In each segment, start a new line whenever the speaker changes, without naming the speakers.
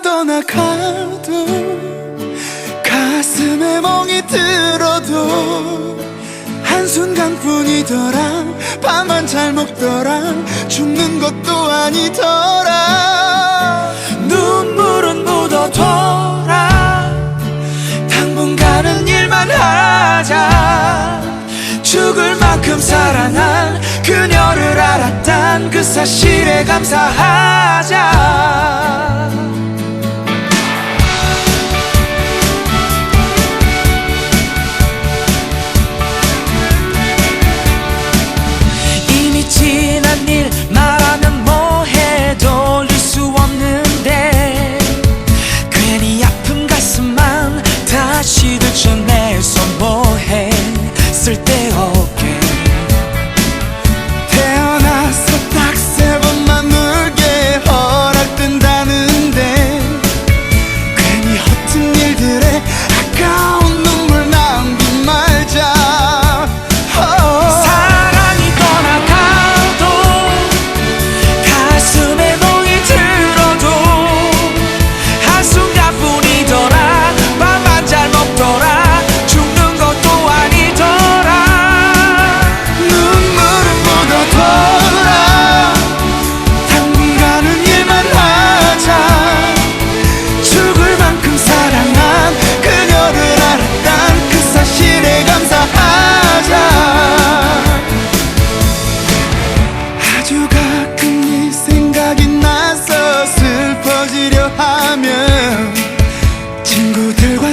떠나가도 가슴에 멍이 들어도 한순간뿐이더라. 밥만 잘 먹더라. 죽는 것도 아니더라. 눈물은 묻어둬라. 당분간은 일만 하자. 죽을 만큼 살아난 그녀를 알았단 그 사실에 감사하자.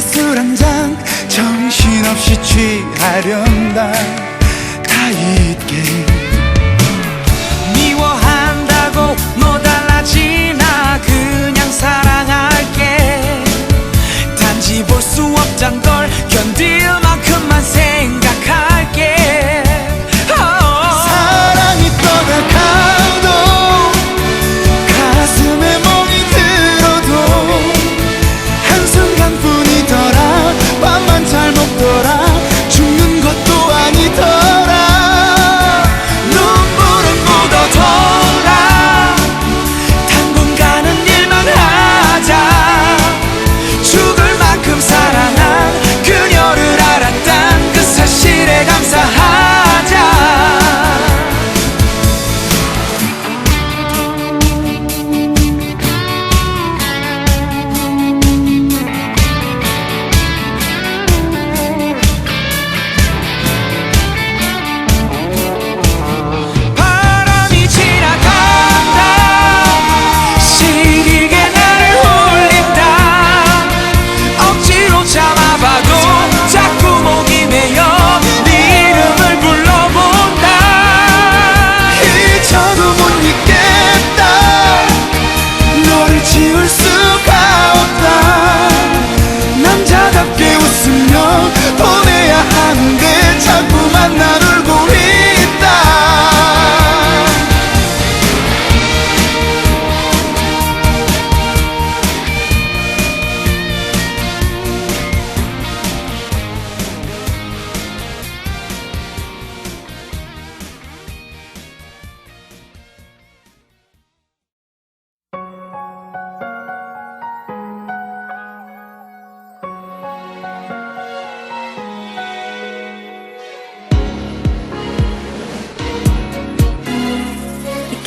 술 한잔 정신없이 취하련다. 다 잊게. 미워한다고 너다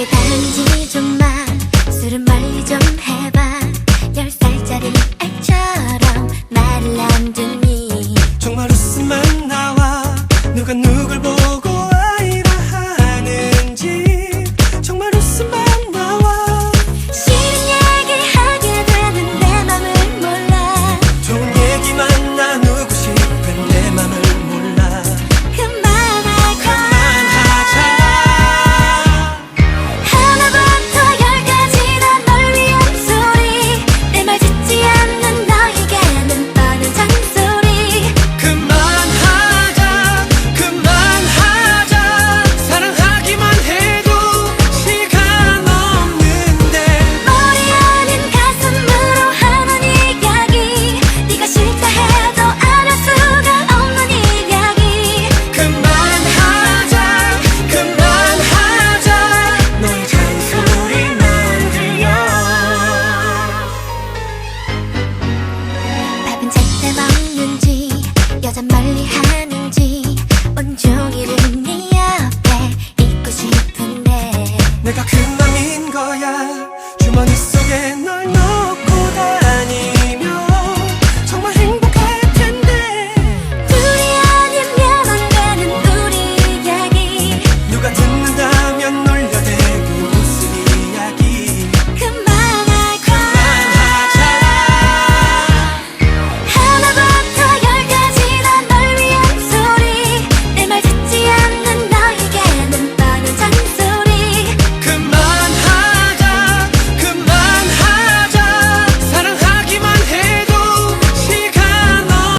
내게 반응이 좀만 술은 멀리
좀 해봐. 멀리 하는